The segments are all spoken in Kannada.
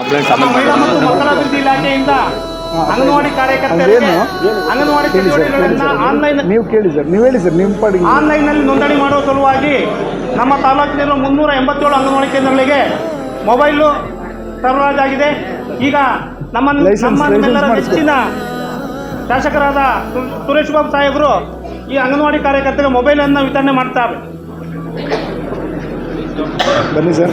ಮಕ್ಕಳ ಅಭಿವೃದ್ಧಿ ಇಲಾಖೆಯಿಂದ ಅಂಗನವಾಡಿ ಕಾರ್ಯಕರ್ತರಿಗೆ ಅಂಗನವಾಡಿ ಚಟುವಟಿಕೆಗಳನ್ನ ಆನ್ಲೈನ್ ನೀವು ಕೇಳಿ ಸರ್ ನೀವು ಹೇಳಿ ಸರ್ ನಿಮ್ಮ ಪಾಡಿಗೆ. ಆನ್ಲೈನ್ನಲ್ಲಿ ನೋಂದಣಿ ಮಾಡುವ ಸಲುವಾಗಿ ನಮ್ಮ ತಾಲೂಕಿನಲ್ಲಿರುವ ಮುನ್ನೂರ ಎಂಬತ್ತೇಳು ಅಂಗನವಾಡಿ ಕೇಂದ್ರಗಳಿಗೆ ಮೊಬೈಲು ಸರಬರಾಜಾಗಿದೆ ಈಗ ನಮ್ಮ ನಿಮ್ಮೆಲ್ಲರ ನೆಚ್ಚಿನ ಶಾಸಕರಾದ ಸುರೇಶ್ ಬಾಬು ಸಾಹೇಬರು ಈ ಅಂಗನವಾಡಿ ಕಾರ್ಯಕರ್ತರಿಗೆ ಮೊಬೈಲನ್ನು ವಿತರಣೆ ಮಾಡ್ತಾರೆ. ಬನ್ನಿ ಸರ್.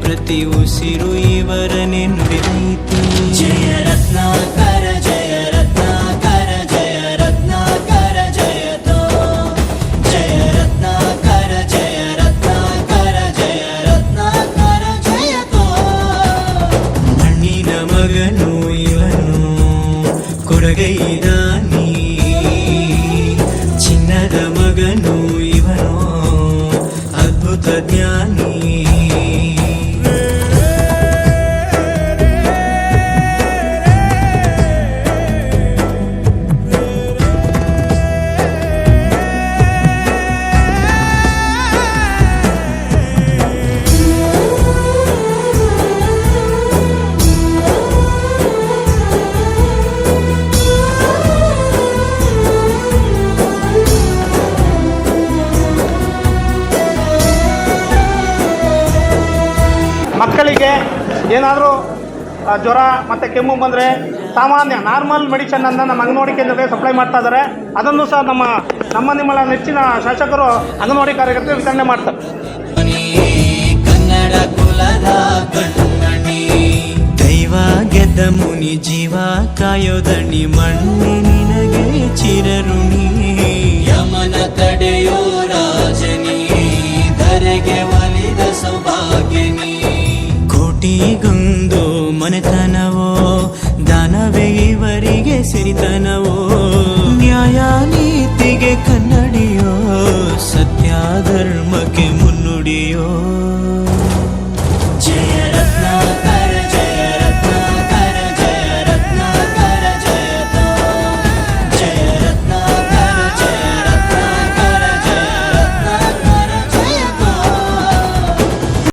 ಋಣವೈತೆ ಪ್ರತಿ ಉಸಿರು ಇವರ ನೆನ್ಪಿದೈತೆ ಜಯ ರತ್ನಾಕರ ಜಯ ರತ್ನಾಕರ ಜಯ ರತ್ನಾಕರ ಜಯತೋ ಜಯ ರತ್ನಾಕರ ಜಯ ರತ್ನಾಕರ ಜಯ ರತ್ನಾಕರ ಜಯತೋ ಮಣ್ಣಿನ ಮಗನು ಇವನು ಕೊಡಗೈದಾನಿ ಚಿನ್ನದ ಮಗನು ಇವನು ಅದ್ಭುತ ಜ್ಞಾನಿ ಮಕ್ಕಳಿಗೆ ಏನಾದರೂ ಜ್ವರ ಮತ್ತು ಕೆಮ್ಮು ಬಂದರೆ ಸಾಮಾನ್ಯ ನಾರ್ಮಲ್ ಮೆಡಿಸನನ್ನು ನಮ್ಮ ಅಂಗನವಾಡಿ ಕೇಂದ್ರದಲ್ಲಿ ಸಪ್ಲೈ ಮಾಡ್ತಾ ಇದ್ದಾರೆ ಅದನ್ನು ಸಹ ನಮ್ಮ ನಮ್ಮ ನಿಮ್ಮಳ ನೆಚ್ಚಿನ ಶಾಸಕರು ಅಂಗನವಾಡಿ ಕಾರ್ಯಕರ್ತರು ವಿತರಣೆ ಮಾಡ್ತಾರೆ. ದೈವ ಗೆದ್ದ ಮುನಿ ಜೀವ ಕಾಯೋದಣಿ, ಮಣ್ಣಿ ನಿನಗೆ ಚಿರರುಣಿ ಯಮನ ತಡೆಯೋ ಮನೆತನವೋ ದಾನವೇ ಇವರಿಗೆ ಸಿರಿತನವೋ.